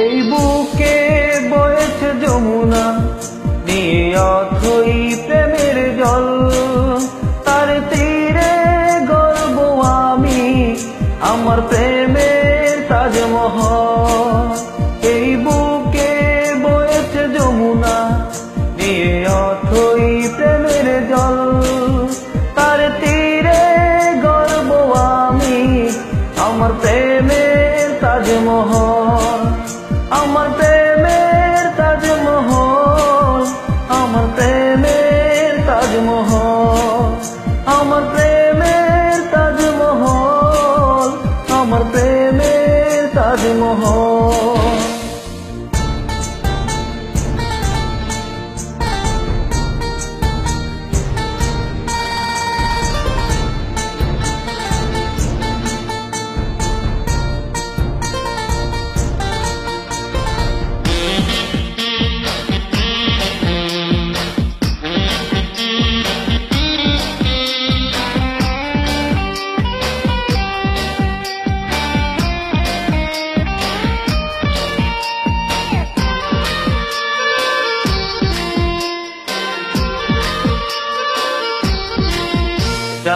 এই বুকে বয়েছে যমুনা, নিয়ে অথই প্রেমের জল। তার তীরে গর্ব আমি আমার প্রেমের তাজমহল। এই বুকে বয়েছে যমুনা, নিয়ে অথই প্রেমের জল। তার তীরে গর্ব আমি আমার প্রেমের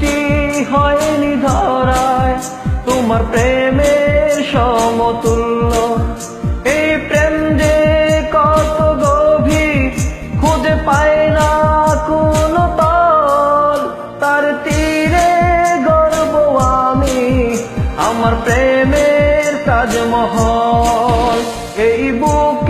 সৃষ্টি হয়নি ধরায় তোমার প্রেমের সমতুল্য। এই প্রেম যে কত গভীর, খুঁজে পায় না কোন তল তার তীরে গর্ব আমি আমার প্রেমের তাজমহল। এই বুকে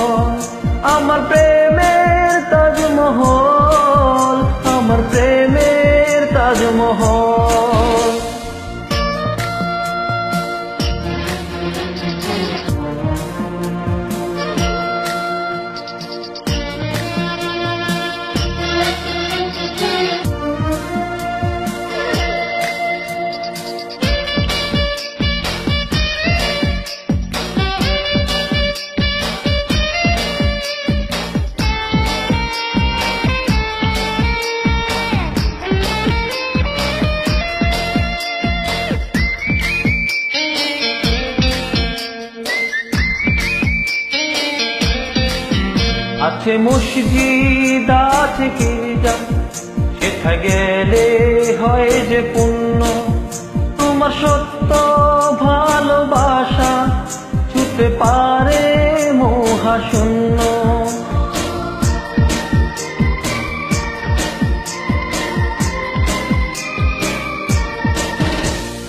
আছে মসজিদ আছে গির্জা সেটা গেলে হয় যে পুণ্য। তোমার সত্য ভালোবাসা ছুতে পারে মহাশূন্য।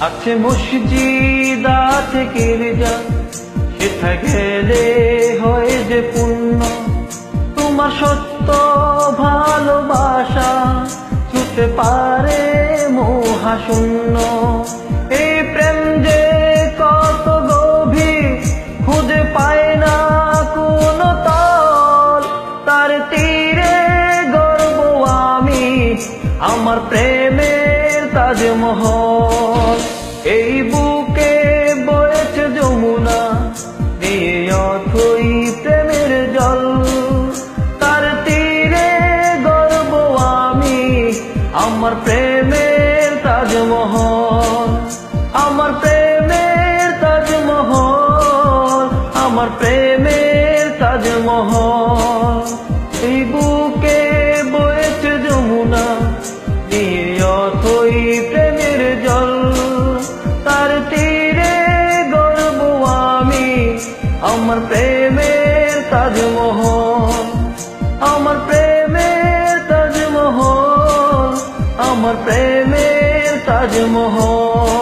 আছে মসজিদ আছে গির্জা সেটা গেলে পারে মহাশূন্য। এই প্রেম যে কত গভীর, খুঁজে পায় না কোন তল। তার তীরে গর্ব আমি, আমার প্রেমের তাজমহল। এই বুকে আমার প্রেমের তাজমহল। এই বুকে বয়েছে যমুনা, নিয়ে অথই প্রেমের জল। তার তীরে গর্ব আমি আমার প্রেমের তাজমহল। আমার প্রেমের তাজমহল, আমার প্রেমের তাজমহল।